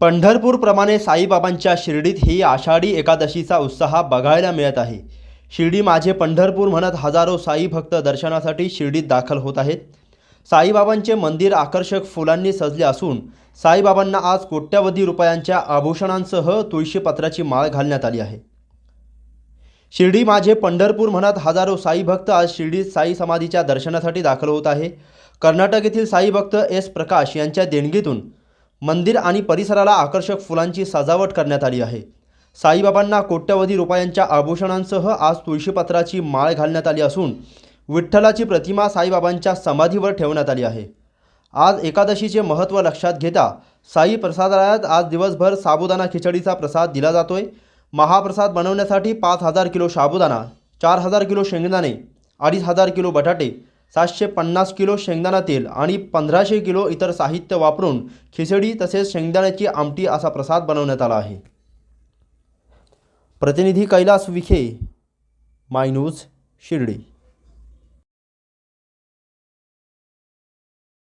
पंढरपूरप्रमाणे साईबाबांच्या शिर्डीत ही आषाढी एकादशीचा उत्साह बघायला मिळत आहे. शिर्डी माझे पंढरपूर म्हणत हजारो साई भक्त दर्शनासाठी शिर्डीत दाखल होत आहेत. साईबाबांचे मंदिर आकर्षक फुलांनी सजले असून साईबाबांना आज कोट्यवधी रुपयांच्या आभूषणांसह तुळशीपत्राची माळ घालण्यात आली आहे. शिर्डी माझे पंढरपूर म्हणत हजारो साई भक्त आज शिर्डीत साई समाधीच्या दर्शनासाठी दाखल होत आहे. कर्नाटक येथील साई भक्त एस प्रकाश यांच्या देणगीतून मंदिर आणि परिसराला आकर्षक फुलांची सजावट करण्यात आली आहे. साईबाबांना कोट्यवधी रुपयांच्या आभूषणांसह आज तुळशीपत्राची माळ घालण्यात आली असून विठ्ठलाची प्रतिमा साईबाबांच्या समाधीवर ठेवण्यात आली आहे. आज एकादशीचे महत्त्व लक्षात घेता साई प्रसादालयात आज दिवसभर साबुदाणा खिचडीचा प्रसाद दिला जातोय. महाप्रसाद बनवण्यासाठी पाच हजार किलो साबुदाणा चार हजार किलो शेंगदाणे अडीच हजार किलो बटाटे सातशे पन्नास किलो शेंगदाणा तेल आणि पंधराशे किलो इतर साहित्य वापरून खिचडी तसेच शेंगदाण्याची आमटी असा प्रसाद बनवण्यात आला आहे. प्रतिनिधी कैलास विखे माय न्यूज शिर्डी.